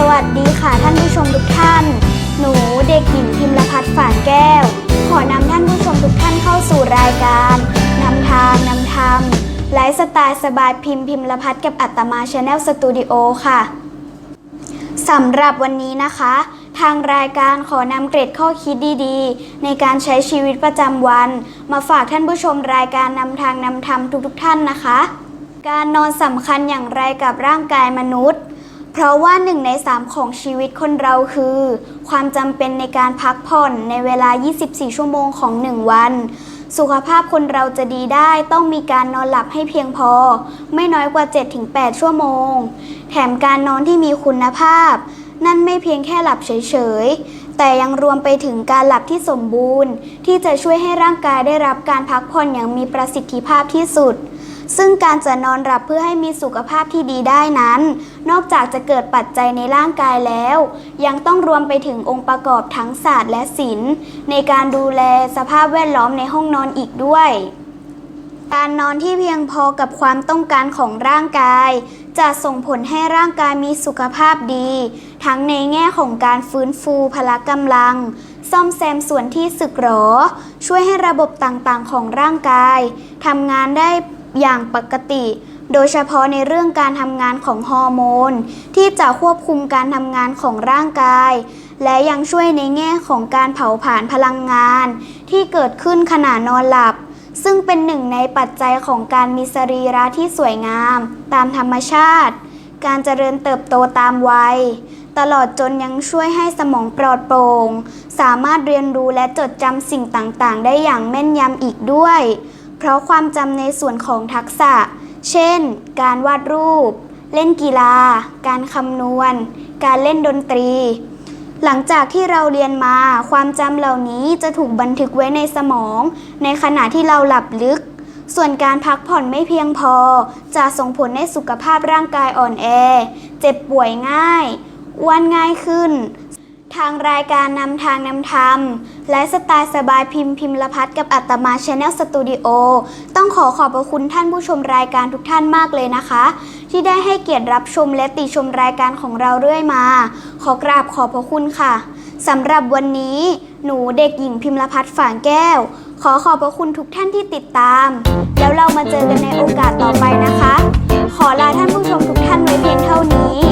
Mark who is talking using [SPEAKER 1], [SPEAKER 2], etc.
[SPEAKER 1] สวัสดีค่ะท่านผู้ชมทุกท่าน หนูเด็กหญิงพิมรพัฒน์ฝานแก้ว ขอนำท่านผู้ชมทุกท่านเข้าสู่รายการนำทางนำธรรมไลฟ์สไตล์สบายพิมพ์พิมรพัฒน์กับอัตมาชาแนลสตูดิโอค่ะสำหรับวันนี้นะคะ ทางรายการขอนำเกร็ดข้อคิดดีๆ ในการใช้ชีวิตประจำวัน มาฝากท่านผู้ชมรายการนำทางนำธรรมทุกๆท่านนะคะ การนอนสำคัญอย่างไรกับร่างกายมนุษย์ เพราะว่าหนึ่งในสามของชีวิตคนเราคือ ความจำเป็นในการพักผ่อนในเวลา 24 ชั่วโมงของ 1 วัน สุขภาพคนเราจะดีได้ต้องมีการนอนหลับให้เพียงพอ ไม่น้อยกว่า 7-8 ชั่วโมง แถมการนอนที่มีคุณภาพ นั่นไม่เพียงแค่หลับเฉยๆ แต่ยังรวมไปถึงการหลับที่สมบูรณ์ ที่จะช่วยให้ร่างกายได้รับการพักผ่อนอย่างมีประสิทธิภาพที่สุด ซึ่งการจะนอนหลับเพื่อให้มีสุขภาพที่ดีได้นั้น นอกจากจะเกิดปัจจัยในร่างกายแล้ว ยังต้องรวมไปถึงองค์ประกอบทั้งศาสตร์และศิลป์ ในการดูแลสภาพแวดล้อมในห้องนอนอีกด้วย การนอนที่เพียงพอกับความต้องการของร่างกาย จะส่งผลให้ร่างกายมีสุขภาพดี ทั้งในแง่ของการฟื้นฟูพละกำลังซ่อมแซมส่วนที่สึกหรอ ช่วยให้ระบบต่างๆของร่างกายทำงานได้ อย่างปกติ โดยเฉพาะในเรื่องการทำงานของฮอร์โมน ที่จะควบคุมการทำงานของร่างกาย และยังช่วยในแง่ของการเผาผลาญพลังงาน ที่เกิดขึ้นขณะนอนหลับ ซึ่งเป็นหนึ่งในปัจจัยของการมีสรีระที่สวยงาม ตามธรรมชาติ การเจริญเติบโตตามวัยตลอดจนยังช่วยให้สมองปลอดโปร่ง สามารถเรียนรู้และจดจำสิ่งต่างๆ ได้อย่างแม่นยำอีกด้วย ราะความจำในส่วนของทักษะ เช่น การวาดรูป เล่นกีฬา การคำนวณ การเล่นดนตรี หลังจากที่เราเรียนมา ความจำเหล่านี้จะถูกบันทึกไว้ในสมอง ในขณะที่เราหลับลึก ส่วนการพักผ่อนไม่เพียงพอ จะส่งผลให้สุขภาพร่างกายอ่อนแอ เจ็บป่วยง่ายอ้วนง่ายขึ้น ทางรายการนำทางนำธรรม และสไตล์สบายพิมพ์พิมพ์ละพัฒกับอัตมาชาแนลสตูดิโอต้องขอขอบพระคุณท่านผู้ชมรายการทุกท่านมากเลยนะคะ ที่ได้ให้เกียรติรับชมและติชมรายการของเราเรื่อยมา ขอกราบขอบพระคุณค่ะสำหรับวันนี้หนูเด็กหญิงพิมพ์ละพัฒฝางแก้ว ขอขอบพระคุณทุกท่านที่ติดตาม แล้วเรามาเจอกันในโอกาสต่อไปนะคะ ขอลาท่านผู้ชมทุกท่านไว้เพียงเท่านี้